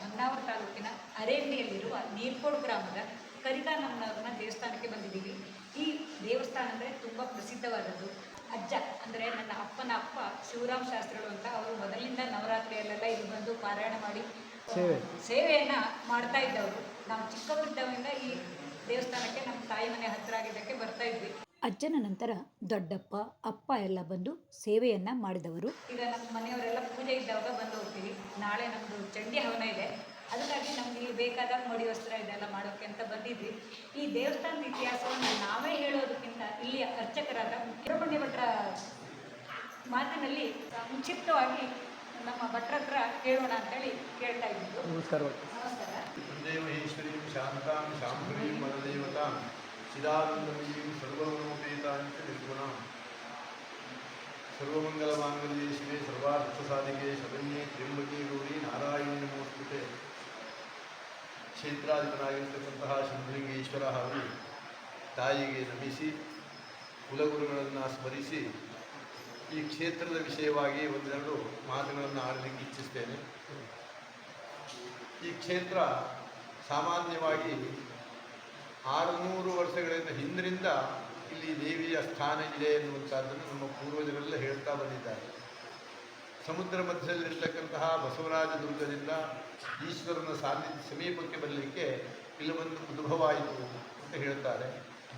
ಹೊನ್ನಾವರ ತಾಲೂಕಿನ ಅರೇಂಡಿಯಲ್ಲಿರುವ ನೀರ್ಕೋಡ್ ಗ್ರಾಮದ ಕರಿಕಾನಮ್ಮನವ್ರನ್ನ ದೇವಸ್ಥಾನಕ್ಕೆ ಬಂದಿದ್ದೀವಿ. ಈ ದೇವಸ್ಥಾನ ಅಂದರೆ ತುಂಬ ಪ್ರಸಿದ್ಧವಾದದ್ದು. ಅಜ್ಜ ಅಂದರೆ ನನ್ನ ಅಪ್ಪನ ಅಪ್ಪ ಶಿವರಾಮ್ ಶಾಸ್ತ್ರಿಗಳು ಅಂತ ಅವರು ಮೊದಲಿಂದ ನವರಾತ್ರಿಯಲ್ಲೆಲ್ಲ ಇಲ್ಲಿ ಬಂದು ಪಾರಾಯಣ ಮಾಡಿ ಸೇವೆ. ಸೇವೆಯನ್ನು ಮಾಡ್ತಾ ಇದ್ದವರು. ನಾವು ಚಿಕ್ಕವರಿದ್ದವರಿಂದ ಈ ದೇವಸ್ಥಾನಕ್ಕೆ ನಮ್ಮ ತಾಯಿ ಮನೆ ಹತ್ತಿರ ಆಗಿದ್ದಕ್ಕೆ ಬರ್ತಾ ಇದ್ವಿ. ಅಜ್ಜನ ನಂತರ ದೊಡ್ಡಪ್ಪ ಅಪ್ಪ ಎಲ್ಲ ಬಂದು ಸೇವೆಯನ್ನ ಮಾಡಿದವರು. ಈಗ ನಮ್ಮ ಮನೆಯವರೆಲ್ಲ ಇದ್ದಾಗ ಬಂದು ಹೋಗ್ತೀವಿ. ನಾಳೆ ನಮ್ಮದು ಚಂಡಿ ಹವನ ಇದೆ. ಅದಕ್ಕಾಗಿ ನಮ್ಗೆ ಇಲ್ಲಿ ಬೇಕಾದಾಗ ಮೋಡಿ ವಸ್ತ್ರ ಇದೆಲ್ಲ ಮಾಡೋಕ್ಕೆ ಅಂತ ಬಂದಿದ್ವಿ. ಈ ದೇವಸ್ಥಾನದ ಇತಿಹಾಸವನ್ನು ನಾವೇ ಹೇಳೋದಕ್ಕಿಂತ ಇಲ್ಲಿಯ ಅರ್ಚಕರಾದ ಸುಬ್ರಹ್ಮಣ್ಯ ಭಟ್ರ ಮಾತಿನಲ್ಲಿ ಸಂಕ್ಷಿಪ್ತವಾಗಿ ನಮ್ಮ ಭಟ್ರ ಹತ್ರ ಹೇಳೋಣ ಅಂತೇಳಿ ಕೇಳ್ತಾ ಇದ್ದು ನಮಸ್ಕಾರ ಶಾಂತಾಂ ಚಿದಾನಂದಮಯೀಂ ಚ ನಿರ್ಗುಣಾಂ. ಸರ್ವಮಂಗಲಮಾಂಗಲ್ಯೆ ಶಿವೆ ಸರ್ವಾರ್ಥಸಾಧಿಕೆ ತ್ರಿಂಬಕಿ ತ್ರ್ಯಂಬಕೆ ಗೌರಿ ನಾರಾಯಣ ನಮೋಸ್ತುತೆ. ಕ್ಷೇತ್ರಾಧಿಪನಾಗಿರ್ತಕ್ಕಂತಹ ಶಂಭುಲಿಂಗೇಶ್ವರ ಹಾಗೂ ತಾಯಿಗೆ ನಮಿಸಿ, ಕುಲಗುರುಗಳನ್ನು ಸ್ಮರಿಸಿ, ಈ ಕ್ಷೇತ್ರದ ವಿಷಯವಾಗಿ ಒಂದೆರಡು ಮಾತುಗಳನ್ನು ಆಡಲಿಕ್ಕೆ ಇಚ್ಛಿಸ್ತೇನೆ. ಈ ಕ್ಷೇತ್ರ ಸಾಮಾನ್ಯವಾಗಿ ಆರುನೂರು ವರ್ಷಗಳಿಂದ ಹಿಂದಿನಿಂದ ಇಲ್ಲಿ ದೇವಿಯ ಸ್ಥಾನ ಇದೆ ಎನ್ನುವಂಥದ್ದನ್ನು ನಮ್ಮ ಪೂರ್ವಜರೆಲ್ಲ ಹೇಳ್ತಾ ಬಂದಿದ್ದಾರೆ. ಸಮುದ್ರ ಮಧ್ಯದಲ್ಲಿರ್ತಕ್ಕಂತಹ ಬಸವರಾಜ ದುರ್ಗದಿಂದ ಈಶ್ವರನ ಸಾನ್ನಿಧ್ಯ ಸಮೀಪಕ್ಕೆ ಬರಲಿಕ್ಕೆ ಇಲ್ಲಿ ಒಂದು ಉದ್ಭವವಾಯಿತು ಅಂತ ಹೇಳ್ತಾರೆ.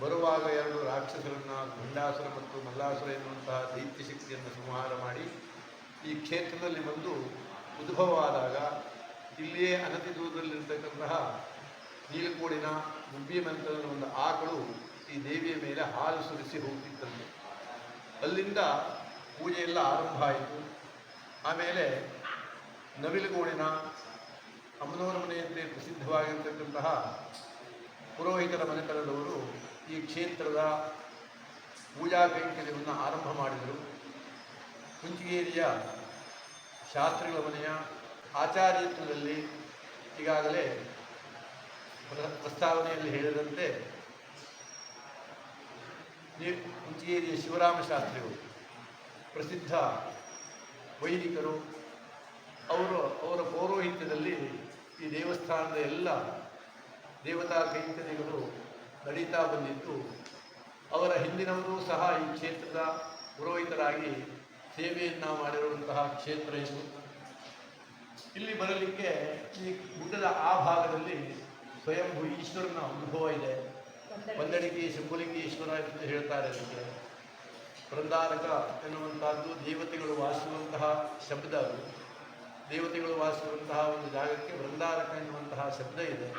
ಬರುವಾಗ ಎರಡು ರಾಕ್ಷಸರನ್ನು ಗುಂಡಾಸುರ ಮತ್ತು ಮಲ್ಲಾಸುರ ಎನ್ನುವಂತಹ ದೈತ್ಯ ಶಕ್ತಿಯನ್ನು ಸಂಹಾರ ಮಾಡಿ ಈ ಕ್ಷೇತ್ರದಲ್ಲಿ ಬಂದು ಉದ್ಭವ ಆದಾಗ ಇಲ್ಲಿಯೇ ಅನತಿ ದೂರದಲ್ಲಿರ್ತಕ್ಕಂತಹ ನೀಲಕೋಡಿನ ಮಂತ್ರದ ಒಂದು ಆಕಳು ಈ ದೇವಿಯ ಮೇಲೆ ಹಾಲು ಸುರಿಸಿ ಹೋಗ್ತಿತ್ತಂತೆ ಅಲ್ಲಿಂದ ಪೂಜೆ ಎಲ್ಲ ಆರಂಭ ಆಯಿತು. ಆಮೇಲೆ ನವಿಲುಗೋಡಿನ ಅಮ್ಮನವರ ಮನೆಯಂತೆ ಪ್ರಸಿದ್ಧವಾಗಿರ್ತಕ್ಕಂತಹ ಪುರೋಹಿತರ ಮನೆತನದವರು ಈ ಕ್ಷೇತ್ರದ ಪೂಜಾ ಕೈಂಕರ್ಯವನ್ನು ಆರಂಭ ಮಾಡಿದರು. ಕುಂಚಿಗೇರಿಯ ಶಾಸ್ತ್ರಿಗಳ ಮನೆಯ ಆಚಾರ್ಯತ್ವದಲ್ಲಿ ಈಗಾಗಲೇ ಪ್ರ- ಪ್ರಸ್ತಾವನೆಯಲ್ಲಿ ಹೇಳಿದಂತೆ ಕುಂಚಿಗೇರಿಯ ಶಿವರಾಮ ಶಾಸ್ತ್ರಿಗಳು ಪ್ರಸಿದ್ಧ ವೈದಿಕರು ಅವರು ಅವರ ಪೌರೋಹಿತ್ಯದಲ್ಲಿ ಈ ದೇವಸ್ಥಾನದ ಎಲ್ಲ ದೇವತಾ ಕೈಂಕರ್ಯಗಳು ನಡೀತಾ ಬಂದಿದ್ದು ಅವರ ಹಿಂದಿನವರೂ ಸಹ ಈ ಕ್ಷೇತ್ರದ ಪುರೋಹಿತರಾಗಿ ಸೇವೆಯನ್ನು ಮಾಡಿರುವಂತಹ ಕ್ಷೇತ್ರ ಇದು. ಇಲ್ಲಿ ಬರಲಿಕ್ಕೆ ಈ ಗುಡ್ಡದ ಆ ಭಾಗದಲ್ಲಿ ಸ್ವಯಂಭೂ ಈಶ್ವರನ ಅನುಭವ ಇದೆ. ಒಂದಡಿಗೆ ಶಂಭುಲಿಂಗೇಶ್ವರ ಅಂತ ಹೇಳ್ತಾರೆ ಅದಕ್ಕೆ. ಬೃಂದಾರಕ ಎನ್ನುವಂತಹದ್ದು ದೇವತೆಗಳು ವಾಸಿಸುವಂತಹ ಶಬ್ದ ಅದು. ದೇವತೆಗಳು ವಾಸಿಸುವಂತಹ ಒಂದು ಜಾಗಕ್ಕೆ ಬೃಂದಾರಕ ಎನ್ನುವಂತಹ ಶಬ್ದ ಇದೆ.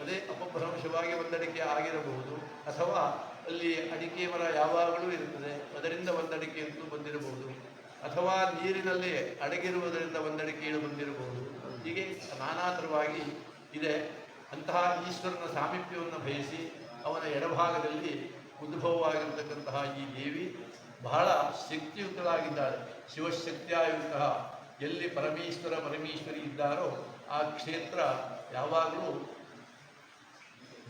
ಅದೇ ಅಪಭ್ರಂಶವಾಗಿ ಒಂದಡಿಕೆ ಆಗಿರಬಹುದು ಅಥವಾ ಅಲ್ಲಿ ಅಡಿಕೆ ಮರ ಯಾವಾಗಲೂ ಇರುತ್ತದೆ, ಅದರಿಂದ ಒಂದಡಿಕೆ ಅಂತೂ ಬಂದಿರಬಹುದು. ಅಥವಾ ನೀರಿನಲ್ಲಿ ಅಡಗಿರುವುದರಿಂದ ಒಂದಡಿಕೆ ಇಳು ಬಂದಿರಬಹುದು. ಹೀಗೆ ನಾನಾ ಥರವಾಗಿ ಇದೆ. ಅಂತಹ ಈಶ್ವರನ ಸಾಮೀಪ್ಯವನ್ನು ಬಯಸಿ ಅವನ ಎಡಭಾಗದಲ್ಲಿ ಉದ್ಭವವಾಗಿರತಕ್ಕಂತಹ ಈ ದೇವಿ ಬಹಳ ಶಕ್ತಿಯುತಳಾಗಿದ್ದಾಳೆ. ಶಿವಶಕ್ತಿಯಾಯುತಃ ಎಲ್ಲಿ ಪರಮೇಶ್ವರ ಪರಮೇಶ್ವರಿ ಇದ್ದಾರೋ ಆ ಕ್ಷೇತ್ರ ಯಾವಾಗಲೂ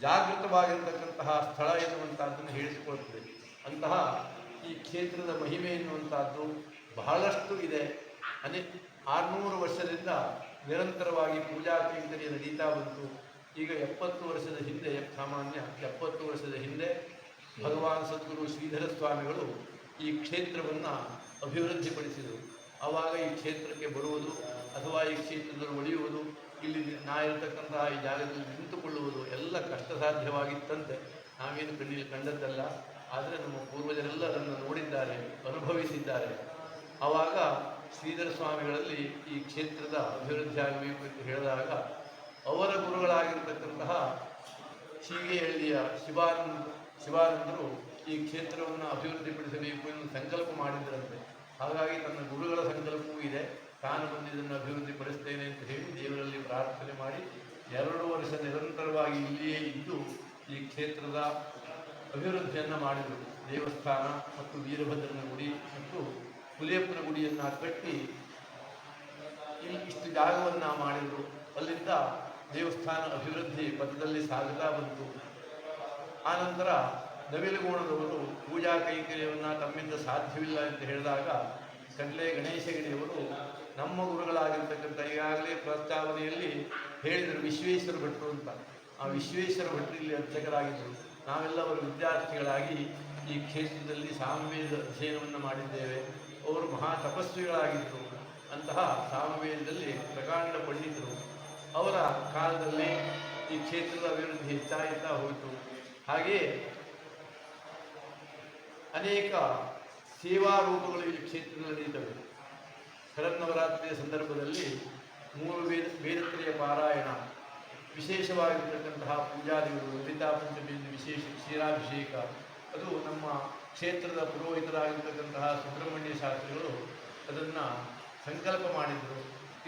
ಜಾಗೃತವಾಗಿರತಕ್ಕಂತಹ ಸ್ಥಳ ಎನ್ನುವಂಥದ್ದನ್ನು ಹೇಳಿಸಿಕೊಳ್ತದೆ. ಅಂತಹ ಈ ಕ್ಷೇತ್ರದ ಮಹಿಮೆ ಎನ್ನುವಂಥದ್ದು ಬಹಳಷ್ಟು ಇದೆ. ಅನೇ ಆರುನೂರು ವರ್ಷದಿಂದ ನಿರಂತರವಾಗಿ ಪೂಜಾ ಕೈಂಕರ್ಯ ನಡೀತಾ ಬಂತು. ಈಗ ಎಪ್ಪತ್ತು ವರ್ಷದ ಹಿಂದೆ ಸಾಮಾನ್ಯ ಎಪ್ಪತ್ತು ವರ್ಷದ ಹಿಂದೆ ಭಗವಾನ್ ಸದ್ಗುರು ಶ್ರೀಧರ ಸ್ವಾಮಿಗಳು ಈ ಕ್ಷೇತ್ರವನ್ನು ಅಭಿವೃದ್ಧಿಪಡಿಸಿದರು ಆವಾಗ ಈ ಕ್ಷೇತ್ರಕ್ಕೆ ಬರುವುದು ಅಥವಾ ಈ ಕ್ಷೇತ್ರದಲ್ಲಿ ಉಳಿಯುವುದು, ಇಲ್ಲಿ ನಾ ಇರತಕ್ಕಂತಹ ಈ ಜಾಗದಲ್ಲಿ ನಿಂತುಕೊಳ್ಳುವುದು ಎಲ್ಲ ಕಷ್ಟ ಸಾಧ್ಯವಾಗಿತ್ತಂತೆ ನಾವೇನು ಕಣ್ಣಿಗೆ ಕಂಡದ್ದಲ್ಲ. ಆದರೆ ನಮ್ಮ ಪೂರ್ವಜರೆಲ್ಲ ಅದನ್ನು ನೋಡಿದ್ದಾರೆ, ಅನುಭವಿಸಿದ್ದಾರೆ. ಆವಾಗ ಶ್ರೀಧರ ಸ್ವಾಮಿಗಳಲ್ಲಿ ಈ ಕ್ಷೇತ್ರದ ಅಭಿವೃದ್ಧಿ ಆಗಬೇಕು ಎಂದು ಹೇಳಿದಾಗ ಅವರ ಗುರುಗಳಾಗಿರ್ತಕ್ಕಂತಹ ಶೀಗೆಹಳ್ಳಿಯ ಶಿವಾನಂದ, ಶಿವಾನಂದರು ಈ ಕ್ಷೇತ್ರವನ್ನು ಅಭಿವೃದ್ಧಿಪಡಿಸಬೇಕು ಎಂದು ಸಂಕಲ್ಪ ಮಾಡಿದ್ರಂತೆ. ಹಾಗಾಗಿ ತನ್ನ ಗುರುಗಳ ಸಂಕಲ್ಪವೂ ಇದೆ. ತಾನು ಬಂದಿದ್ದನ್ನು ಅಭಿವೃದ್ಧಿಪಡಿಸ್ತೇನೆ ಅಂತ ಹೇಳಿ ದೇವರಲ್ಲಿ ಪ್ರಾರ್ಥನೆ ಮಾಡಿ ಎರಡು ವರ್ಷ ನಿರಂತರವಾಗಿ ಇಲ್ಲಿಯೇ ಇದ್ದು ಈ ಕ್ಷೇತ್ರದ ಅಭಿವೃದ್ಧಿಯನ್ನು ಮಾಡಿದರು. ದೇವಸ್ಥಾನ ಮತ್ತು ವೀರಭದ್ರನ ಗುಡಿ ಮತ್ತು ಹುಲಿಯಪ್ಪನ ಗುಡಿಯನ್ನು ಕಟ್ಟಿ ಇಲ್ಲಿ ಇಷ್ಟು ಜಾಗವನ್ನು ಮಾಡಿದರು. ಅಲ್ಲಿಂದ ದೇವಸ್ಥಾನ ಅಭಿವೃದ್ಧಿ ಪಥದಲ್ಲಿ ಸಾಗುತ್ತಾ ಬಂತು. ಆನಂತರ ನವಿಲುಗೋಣದವರು ಪೂಜಾ ಕೈಂಕರ್ಯವನ್ನು ತಮ್ಮಿಂದ ಸಾಧ್ಯವಿಲ್ಲ ಅಂತ ಹೇಳಿದಾಗ ಕಂಡ್ಲೆ ಗಣೇಶ ಗಿರಿಯವರು ನಮ್ಮ ಗುರುಗಳಾಗಿರ್ತಕ್ಕಂಥ ಈಗಾಗಲೇ ಪ್ರಸ್ತಾವನೆಯಲ್ಲಿ ಹೇಳಿದರು, ವಿಶ್ವೇಶ್ವರ ಭಟ್ರು ಅಂತ. ಆ ವಿಶ್ವೇಶ್ವರ ಭಟ್ರು ಇಲ್ಲಿ ಅರ್ಚಕರಾಗಿದ್ದರು. ನಾವೆಲ್ಲ ವಿದ್ಯಾರ್ಥಿಗಳಾಗಿ ಈ ಕ್ಷೇತ್ರದಲ್ಲಿ ಸಾಮವೇದ ಅಧ್ಯಯನವನ್ನು ಮಾಡಿದ್ದೇವೆ. ಅವರು ಮಹಾ ತಪಸ್ವಿಗಳಾಗಿದ್ದರು. ಅಂತಹ ಸಾಮವೇದದಲ್ಲಿ ಪ್ರಕಾಂಡ ಪಂಡಿತರು. ಅವರ ಕಾಲದಲ್ಲಿ ಈ ಕ್ಷೇತ್ರದ ಅಭಿವೃದ್ಧಿ ಹೆಚ್ಚಾಗುತ್ತಾ ಹೋಯಿತು. ಹಾಗೆಯೇ ಅನೇಕ ಸೇವಾ ರೂಪಗಳು ಈ ಕ್ಷೇತ್ರದಲ್ಲಿ ನಡೆಯುತ್ತವೆ ಶರನ್ನವರಾತ್ರಿಯ ಸಂದರ್ಭದಲ್ಲಿ ಮೂರು ವೇದ, ವೇದತ್ರೆಯ ಪಾರಾಯಣ ವಿಶೇಷವಾಗಿರ್ತಕ್ಕಂತಹ ಪೂಜಾದಿಗಳು ಲಲಿತಾ ಪಂಚಮಿಯಿಂದ ವಿಶೇಷ ಕ್ಷೀರಾಭಿಷೇಕ, ಅದು ನಮ್ಮ ಕ್ಷೇತ್ರದ ಪುರೋಹಿತರಾಗಿರ್ತಕ್ಕಂತಹ ಸುಬ್ರಹ್ಮಣ್ಯ ಶಾಸ್ತ್ರಿಗಳು ಅದನ್ನು ಸಂಕಲ್ಪ ಮಾಡಿದರು.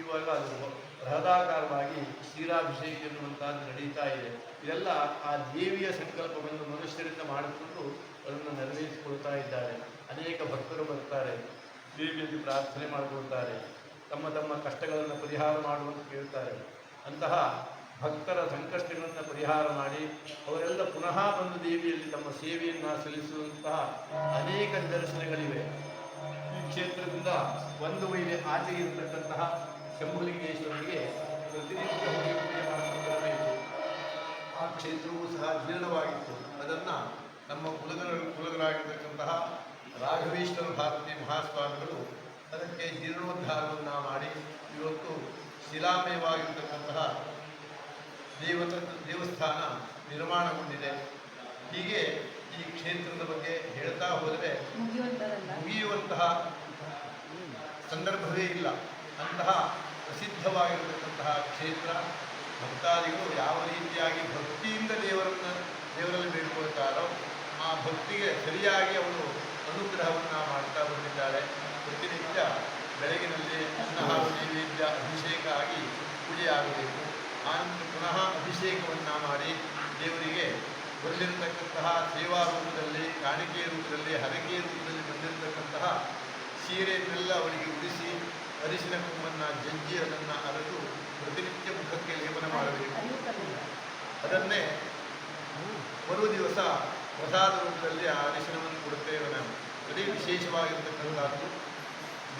ಇವಾಗ ಅದು ಬೃಹದಾಕಾರವಾಗಿ ಕ್ಷೀರಾಭಿಷೇಕ ಎನ್ನುವಂಥದ್ದು ನಡೀತಾ ಇದೆ. ಇದೆಲ್ಲ ಆ ದೇವಿಯ ಸಂಕಲ್ಪವನ್ನು ಮನುಷ್ಯರಿಂದ ಮಾಡಿಕೊಂಡು ಅದನ್ನು ನೆರವೇರಿಸಿಕೊಳ್ತಾ ಇದ್ದಾರೆ. ಅನೇಕ ಭಕ್ತರು ಬರ್ತಾರೆ. ದೇವಿಯಲ್ಲಿ ಪ್ರಾರ್ಥನೆ ಮಾಡಿಕೊಳ್ತಾರೆ. ತಮ್ಮ ತಮ್ಮ ಕಷ್ಟಗಳನ್ನು ಪರಿಹಾರ ಮಾಡುವಂತ ಕೇಳ್ತಾರೆ. ಅಂತಹ ಭಕ್ತರ ಸಂಕಷ್ಟಗಳನ್ನು ಪರಿಹಾರ ಮಾಡಿ ಅವರೆಲ್ಲ ಪುನಃ ಬಂದು ದೇವಿಯಲ್ಲಿ ತಮ್ಮ ಸೇವೆಯನ್ನು ಸಲ್ಲಿಸುವಂತಹ ಅನೇಕ ನಿದರ್ಶನಗಳಿವೆ. ಈ ಕ್ಷೇತ್ರದಿಂದ ಒಂದು ಮೈಲಿ ಆಚೆ ಇರತಕ್ಕಂತಹ ಶಂಭುಲಿಂಗೇಶ್ವರನಿಗೆ ಪ್ರತಿನಿತ್ಯ ಆ ಕ್ಷೇತ್ರವೂ ಸಹ ಜೀರ್ಣವಾಗಿತ್ತು ಅದನ್ನು ನಮ್ಮ ಕುಲದ ಕುಲದರಾಗಿರ್ತಕ್ಕಂತಹ ರಾಘವೇಶ್ವರ ಭಾರತಿ ಮಹಾಸ್ವಾಮಿಗಳು ಅದಕ್ಕೆ ಜೀರ್ಣೋದ್ಧಾರವನ್ನು ಮಾಡಿ ಇವತ್ತು ಶಿಲಾಮಯವಾಗಿರ್ತಕ್ಕಂತಹ ದೇವತ ದೇವಸ್ಥಾನ ನಿರ್ಮಾಣಗೊಂಡಿದೆ. ಹೀಗೆ ಈ ಕ್ಷೇತ್ರದ ಬಗ್ಗೆ ಹೇಳ್ತಾ ಹೋದರೆ ಮುಗಿಯುವಂತಹ ಸಂದರ್ಭವೇ ಇಲ್ಲ. ಅಂತಹ ಪ್ರಸಿದ್ಧವಾಗಿರತಕ್ಕಂತಹ ಕ್ಷೇತ್ರ ಭಕ್ತಾದಿಗಳು ಯಾವ ರೀತಿಯಾಗಿ ಭಕ್ತಿಯಿಂದ ದೇವರನ್ನು ದೇವರಲ್ಲಿ ಬೇಡ್ಕೊಳ್ತಾರೋ ಆ ಭಕ್ತಿಗೆ ಸರಿಯಾಗಿ ಅವರು ಅನುಗ್ರಹವನ್ನು ಮಾಡ್ತಾ ಬಂದಿದ್ದಾರೆ ಪ್ರತಿನಿತ್ಯ ಬೆಳಗಿನಲ್ಲಿ ಪುನಃ ನೈವೇದ್ಯ ಅಭಿಷೇಕ ಆಗಿ ಪೂಜೆ ಆಗಬೇಕು. ಆನಂತರ ಪುನಃ ಅಭಿಷೇಕವನ್ನು ಮಾಡಿ ದೇವರಿಗೆ ಬಂದಿರತಕ್ಕಂತಹ ಸೇವಾ ರೂಪದಲ್ಲಿ ಕಾಣಿಕೆ ರೂಪದಲ್ಲಿ ಹರಕೆ ರೂಪದಲ್ಲಿ ಬಂದಿರತಕ್ಕಂತಹ ಸೀರೆಯನ್ನೆಲ್ಲ ಅವರಿಗೆ ಉಡಿಸಿ ಅರಿಶಿನ ಕುಂಬನ್ನು ಜಜ್ಜಿ ಅದನ್ನು ಅರೆದು ಪ್ರತಿನಿತ್ಯ ಮುಖಕ್ಕೆ ಲೇಪನ ಮಾಡಬೇಕು. ಅದನ್ನೇ ಮರು ದಿವಸ ಪ್ರಸಾದ ರೂಪದಲ್ಲಿ ಆ ಅರಿಶಿನವನ್ನು ಕೊಡುತ್ತೇವೆ ನಾವು. ಅದೇ ವಿಶೇಷವಾಗಿರ್ತಕ್ಕಂಥದ್ದು.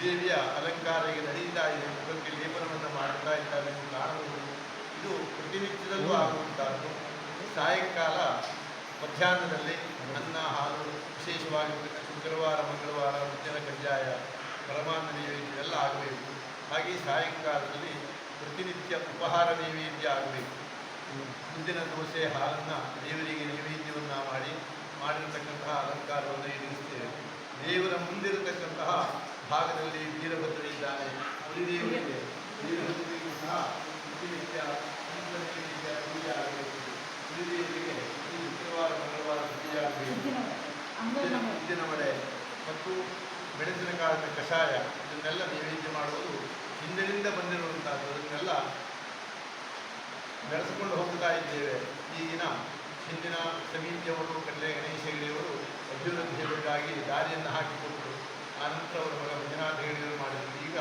ದೇವಿಯ ಅಲಂಕಾರ ಈಗ ನಡೀತಾ ಇದೆ ಮುಖಕ್ಕೆ ಲೇಪನವನ್ನು ಮಾಡುತ್ತಾ ಇದ್ದಾರೆ. ಎಂದು ಕಾಣಬಹುದು ಇದು ಪ್ರತಿನಿತ್ಯದಲ್ಲೂ ಆಗುವಂಥದ್ದು. ಸಾಯಂಕಾಲ ಮಧ್ಯಾಹ್ನದಲ್ಲಿ ಅನ್ನ ಹಾಲು ವಿಶೇಷವಾಗಿರ್ತಕ್ಕಂಥ ಶುಕ್ರವಾರ ಮಂಗಳವಾರ ಮಧ್ಯಾಹ್ನ ಕಜ್ಜಾಯ ಪರಮಾನ್ನ ನೈವೇದ್ಯ ಇವೆಲ್ಲ ಆಗಬೇಕು. ಹಾಗೆ ಸಾಯಂಕಾಲದಲ್ಲಿ ಪ್ರತಿನಿತ್ಯ ಉಪಹಾರ ನೈವೇದ್ಯ ಆಗಬೇಕು. ಮುಂದಿನ ದೋಸೆ, ಹಾಲನ್ನು ದೇವರಿಗೆ ನೈವೇದ್ಯವನ್ನು ಮಾಡಿ, ಮಾಡಿರತಕ್ಕಂತಹ ಅಲಂಕಾರವನ್ನು ಎದುರಿಸ್ತೇವೆ ದೇವರ ಮುಂದಿರತಕ್ಕಂತಹ ಭಾಗದಲ್ಲಿ ವೀರಭದ್ರ ಇದ್ದಾನೆ ವೀರಭದ್ರಿಗೂ ಸಹ ಪ್ರತಿನಿತ್ಯ ಶುಕ್ರವಾರ, ಮಂಗಳವಾರ ಉದ್ದಿನ ಮತ್ತು ಮೆಣಸಿನಕಾಳಿನ ಕಷಾಯ ಇದನ್ನೆಲ್ಲ ನೈವೇದ್ಯ ಮಾಡುವುದು ಹಿಂದಿನಿಂದ ಬಂದಿರುವಂಥದ್ದು ಅದನ್ನೆಲ್ಲ ಬೆಳೆಸಿಕೊಂಡು ಹೋಗ್ತಾ ಇದ್ದೇವೆ ಈಗಿನ ಹಿಂದಿನ ಸಮಿತಿಯವರು ಕಲ್ಲೆ ಗಣೇಶ ಹೆಗಡೆಯವರು ಅಭಿವೃದ್ಧಿಗಾಗಿ ದಾರಿಯನ್ನು ಹಾಕಿಕೊಟ್ಟರು ಆನಂತರ ಅವರ ಮಗ ಮಂಜುನಾಥ ಹೆಗಡೆಯವರು ಮಾಡಿದರು. ಈಗ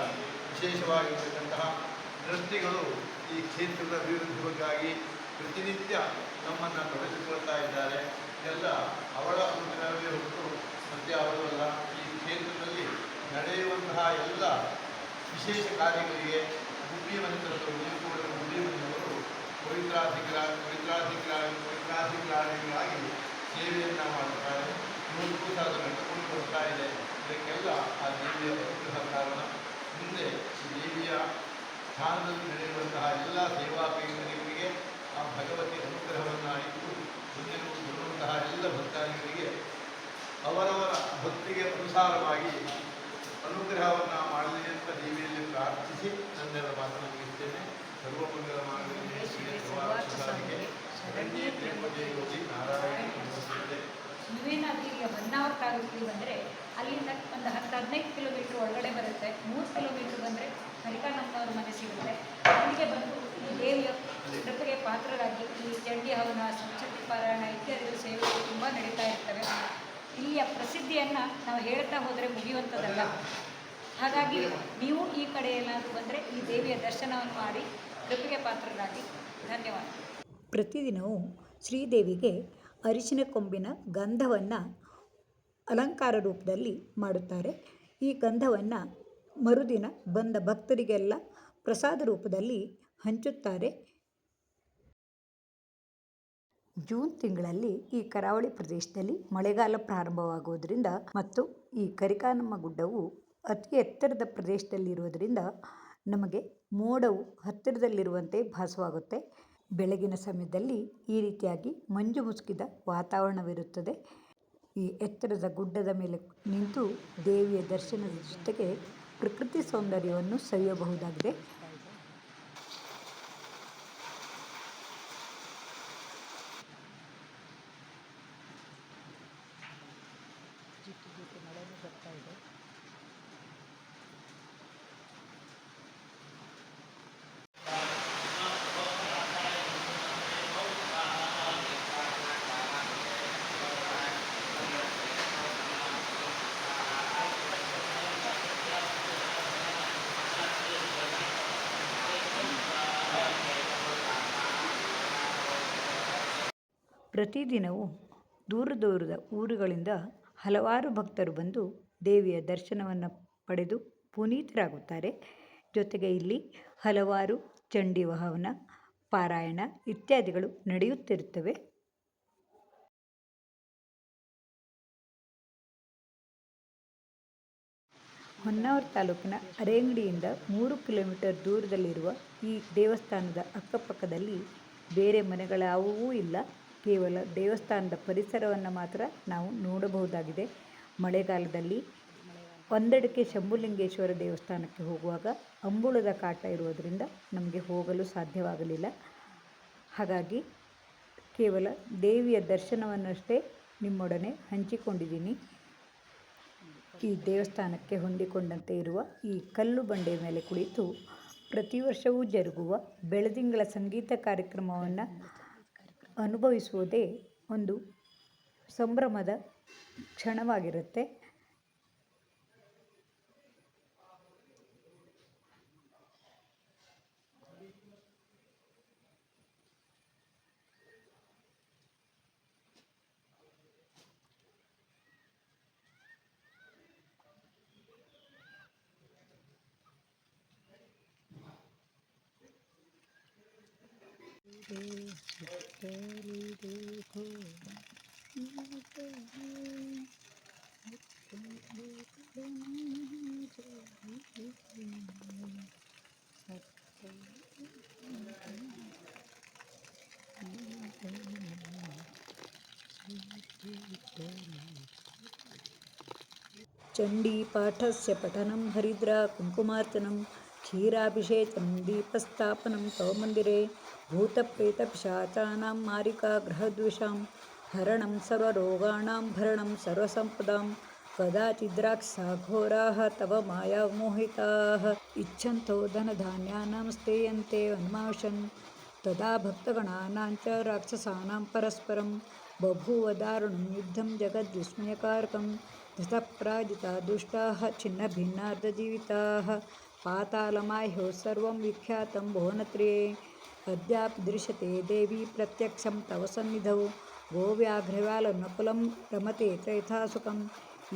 ವಿಶೇಷವಾಗಿರ್ತಕ್ಕಂತಹ ಟ್ರಸ್ಟಿಗಳು ಈ ಕ್ಷೇತ್ರದ ಅಭಿವೃದ್ಧಿ ಬಗ್ಗಾಗಿ ಪ್ರತಿನಿತ್ಯ ನಮ್ಮನ್ನು ತೊಡಗಿಸಿಕೊಳ್ತಾ ಇದ್ದಾರೆ. ಎಲ್ಲ ಅವರ ಅನುಗ್ರಹವೇ ಹೊರತು ಸದ್ಯ ಅವರು ಅಲ್ಲ. ಈ ಕ್ಷೇತ್ರದಲ್ಲಿ ನಡೆಯುವಂತಹ ಎಲ್ಲ ವಿಶೇಷ ಕಾರ್ಯಗಳಿಗೆ ಗುಬ್ಬಿ ನೀಲಕೋಟ ಗುಬ್ಬಿ ಪವಿತ್ರಾಧಿಕಾರ ಪವಿತ್ರಾಧಿಕಾರ ಪವಿತ್ರಾಧಿಕಾರಿಗಳಾಗಿ ಸೇವೆಯನ್ನು ಮಾಡುತ್ತಾರೆ. ಇವತ್ತು ಸಾಧನೆ ನಡೆದುಕೊಂಡು ಬರ್ತಾ ಇದೆ. ಇದಕ್ಕೆಲ್ಲ ಆ ದೇವಿಯ ಅನುಗ್ರಹ ಕಾರಣ. ಮುಂದೆ ದೇವಿಯ ಸ್ಥಾನದಲ್ಲಿ ನಡೆಯುವಂತಹ ಎಲ್ಲ ಸೇವಾ ಕೈಂಕರ್ಯಗಳಿಗೆ ಆ ಭಗವತಿ ಅನುಗ್ರಹವನ್ನು ಇಟ್ಟು ಮುಂದಿನ ಬರುವಂತಹ ಎಲ್ಲ ಭಕ್ತಾದಿಗಳಿಗೆ ಅವರವರ ಭಕ್ತಿಗೆ ಅನುಸಾರವಾಗಿ ಅನುಗ್ರಹವನ್ನು ಮಾಡಲಿ ಅಂತ ದೇವಿಯಲ್ಲಿ ಪ್ರಾರ್ಥಿಸಿ. ನನ್ನೆಲ್ಲ ಮಾತನಾಡುತ್ತೇನೆ ಸರ್ವಮಂಗಲ ಮಾಂಗಲ್ಯೆ ಶ್ರೀ ಶರಣ್ಯೇ ಗೌರಿ ನಾರಾಯಣ ನಮಸ್ತೆ. ನೀವೇನಾದ್ರೂ ಈಗ ಹೊನ್ನಾವರ ತಾಲೂಕಿಗೆ ಬಂದರೆ ಅಲ್ಲಿಂದ ಒಂದು ಹತ್ತು ಹದಿನೈದು ಕಿಲೋಮೀಟ್ರ್ ಒಳಗಡೆ ಬರುತ್ತೆ. ಮೂರು ಕಿಲೋಮೀಟ್ರ್ ಬಂದರೆ ಹರಿಕಾನಂದವ್ರ ಮನೆ ಸಿಗುತ್ತೆ. ಅಲ್ಲಿಗೆ ಬಂದು ಈ ದೇವಿಯ ಕೃಪೆಗೆ ಪಾತ್ರರಾಗಿ ಈ ಚಂಡಿ ಹವನ ಸಂಸ್ಕೃತಿ ಪಾರಾಯಣ ಇತ್ಯಾದಿ ಸೇವೆಗಳು ತುಂಬ ನಡೀತಾ ಇರ್ತವೆ. ಇಲ್ಲಿಯ ಪ್ರಸಿದ್ಧಿಯನ್ನು ನಾವು ಹೇಳ್ತಾ ಹೋದರೆ ಮುಗಿಯುವಂಥದ್ದಲ್ಲ. ಹಾಗಾಗಿ ನೀವು ಈ ಕಡೆ ಏನಾದರೂ ಬಂದರೆ ಈ ದೇವಿಯ ದರ್ಶನವನ್ನು ಮಾಡಿ ಕೃಪೆಗೆ ಪಾತ್ರರಾಗಿ ಧನ್ಯವಾದ. ಪ್ರತಿದಿನವೂ ಶ್ರೀದೇವಿಗೆ ಅರಿಶಿನ ಕೊಂಬಿನ ಗಂಧವನ್ನು ಅಲಂಕಾರ ರೂಪದಲ್ಲಿ ಮಾಡುತ್ತಾರೆ. ಈ ಗಂಧವನ್ನು ಮರುದಿನ ಬಂದ ಭಕ್ತರಿಗೆಲ್ಲ ಪ್ರಸಾದ ರೂಪದಲ್ಲಿ ಹಂಚುತ್ತಾರೆ. ಜೂನ್ ತಿಂಗಳಲ್ಲಿ ಈ ಕರಾವಳಿ ಪ್ರದೇಶದಲ್ಲಿ ಮಳೆಗಾಲ ಪ್ರಾರಂಭವಾಗುವುದರಿಂದ ಮತ್ತು ಈ ಕರಿಕಾನಮ್ಮ ಗುಡ್ಡವು ಅತಿ ಎತ್ತರದ ಪ್ರದೇಶದಲ್ಲಿರುವುದರಿಂದ ನಮಗೆ ಮೋಡವು ಹತ್ತಿರದಲ್ಲಿರುವಂತೆ ಭಾಸವಾಗುತ್ತೆ. ಬೆಳಗಿನ ಸಮಯದಲ್ಲಿ ಈ ರೀತಿಯಾಗಿ ಮಂಜು ಮುಸುಕಿದ ವಾತಾವರಣವಿರುತ್ತದೆ. ಈ ಎತ್ತರದ ಗುಡ್ಡದ ಮೇಲೆ ನಿಂತು ದೇವಿಯ ದರ್ಶನದ ಜೊತೆಗೆ ಪ್ರಕೃತಿ ಸೌಂದರ್ಯವನ್ನು ಸವಿಯಬಹುದಾಗಿದೆ. ಪ್ರತಿದಿನವೂ ದೂರ ದೂರದ ಊರುಗಳಿಂದ ಹಲವಾರು ಭಕ್ತರು ಬಂದು ದೇವಿಯ ದರ್ಶನವನ್ನು ಪಡೆದು ಪುನೀತರಾಗುತ್ತಾರೆ. ಜೊತೆಗೆ ಇಲ್ಲಿ ಹಲವಾರು ಚಂಡಿ ವಾಹನ ಪಾರಾಯಣ ಇತ್ಯಾದಿಗಳು ನಡೆಯುತ್ತಿರುತ್ತವೆ. ಹೊನ್ನಾವರ ತಾಲೂಕಿನ ಅರೇಂಗಡಿಯಿಂದ ಮೂರು ಕಿಲೋಮೀಟರ್ ದೂರದಲ್ಲಿರುವ ಈ ದೇವಸ್ಥಾನದ ಅಕ್ಕಪಕ್ಕದಲ್ಲಿ ಬೇರೆ ಮನೆಗಳಾವುವೂ ಇಲ್ಲ. ಕೇವಲ ದೇವಸ್ಥಾನದ ಪರಿಸರವನ್ನು ಮಾತ್ರ ನಾವು ನೋಡಬಹುದಾಗಿದೆ. ಮಳೆಗಾಲದಲ್ಲಿ ಒಂದೆಡಕ್ಕೆ ಶಂಭುಲಿಂಗೇಶ್ವರ ದೇವಸ್ಥಾನಕ್ಕೆ ಹೋಗುವಾಗ ಅಂಬುಳದ ಕಾಟ ಇರುವುದರಿಂದ ನಮಗೆ ಹೋಗಲು ಸಾಧ್ಯವಾಗಲಿಲ್ಲ. ಹಾಗಾಗಿ ಕೇವಲ ದೇವಿಯ ದರ್ಶನವನ್ನಷ್ಟೇ ನಿಮ್ಮೊಡನೆ ಹಂಚಿಕೊಂಡಿದ್ದೀನಿ. ಈ ದೇವಸ್ಥಾನಕ್ಕೆ ಹೊಂದಿಕೊಂಡಂತೆ ಇರುವ ಈ ಕಲ್ಲು ಬಂಡೆಯ ಮೇಲೆ ಕುಳಿತು ಪ್ರತಿ ವರ್ಷವೂ ಜರುಗುವ ಬೆಳದಿಂಗಳ ಸಂಗೀತ ಕಾರ್ಯಕ್ರಮವನ್ನು ಅನುಭವಿಸುವುದೇ ಒಂದು ಸಂಭ್ರಮದ ಕ್ಷಣವಾಗಿರುತ್ತೆ. चण्डीपाठस्य पठनं हरिद्रा कुङ्कुमार्चनं क्षीराभिषेकं दीपस्थापनं तव मन्दिरे भूतप्रेतपिशाचानां मारिकाग्रहद्विषां, हरणं सर्वरोगाणां भरणं सर्वसम्पदां, कदाचिद्राक्षाघोराः तव मायामोहिताः। इच्छन्तो धनधान्यानां स्थेयन्ते वन्माशन्, तदा भक्तगणानां च राक्षसानां परस्परं, बभूव दारुणं युद्धं जगद्विस्मयकारकं ततः पराजिता दुष्टाः छिन्नभिन्नार्धजीविताः, पातालमाह्यो सर्वं विख्यातं भुवनत्रये ಅದ್ಯಾ ದೃಶ್ಯತೆ ದೇವಿ ಪ್ರತ್ಯಕ್ಷಂ ತವ ಸನ್ನಿಧವು ಗೋವ್ಯಾಘ್ರವ್ಯಾಲ ನಕುಲಂ ರಮತೆ ತ್ರೈಥಾಸುಖಂ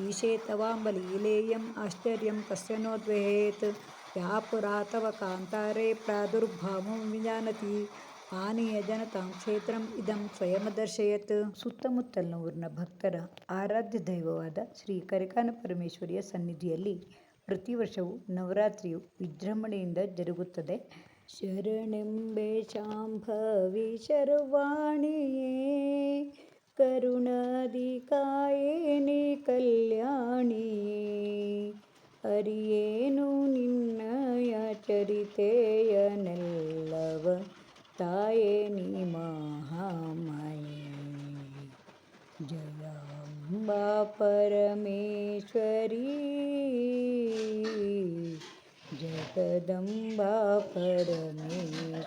ಈಶೇ ತವಾಂಬಲಿ ಲೇಯಂ ಆಶ್ಚರ್ಯಂ ಕಸ್ಯನೋದ್ವೇತ್ ವ್ಯಾಪುರಾ ತವ ಕಾಂತಾರೇ ಪ್ರಾದುರ್ಭಾವಂ ವಿಜಾನತಿ ಆನೆಯ ಜನತಾಂ ಕ್ಷೇತ್ರಂ ಇದಂ ಸ್ವಯಂ ದರ್ಶಯತ್ ಸುತ್ತಮುತ್ತಲಿನ ಊರಿನ ಭಕ್ತರ ಆರಾಧ್ಯ ದೈವವಾದ ಶ್ರೀ ಕರಿಕಾನ ಪರಮೇಶ್ವರಿಯ ಸನ್ನಿಧಿಯಲ್ಲಿ ಪ್ರತಿ ವರ್ಷವೂ ನವರಾತ್ರಿಯು ವಿಜೃಂಭಣೆಯಿಂದ ಜರುಗುತ್ತದೆ. ಶರಣೆಂಬೆ ಶಾಂಭವಿ ಶರ್ವಾಣಿಯೇ ಕರುಣಾದಿ ಕಾಯೇನೆ ಕಲ್ಯಾಣಿಯೇ ಅರಿಯೇನು ನಿನ್ನಯ ಚರಿತೆಯನೆಲ್ಲವ ತಾಯೇ ನೀ ಮಹಾಮಯೇ ಜಯಾಂಬಾ ಪರಮೇಶ್ವರಿ जगदम्बा परमेश्वरी।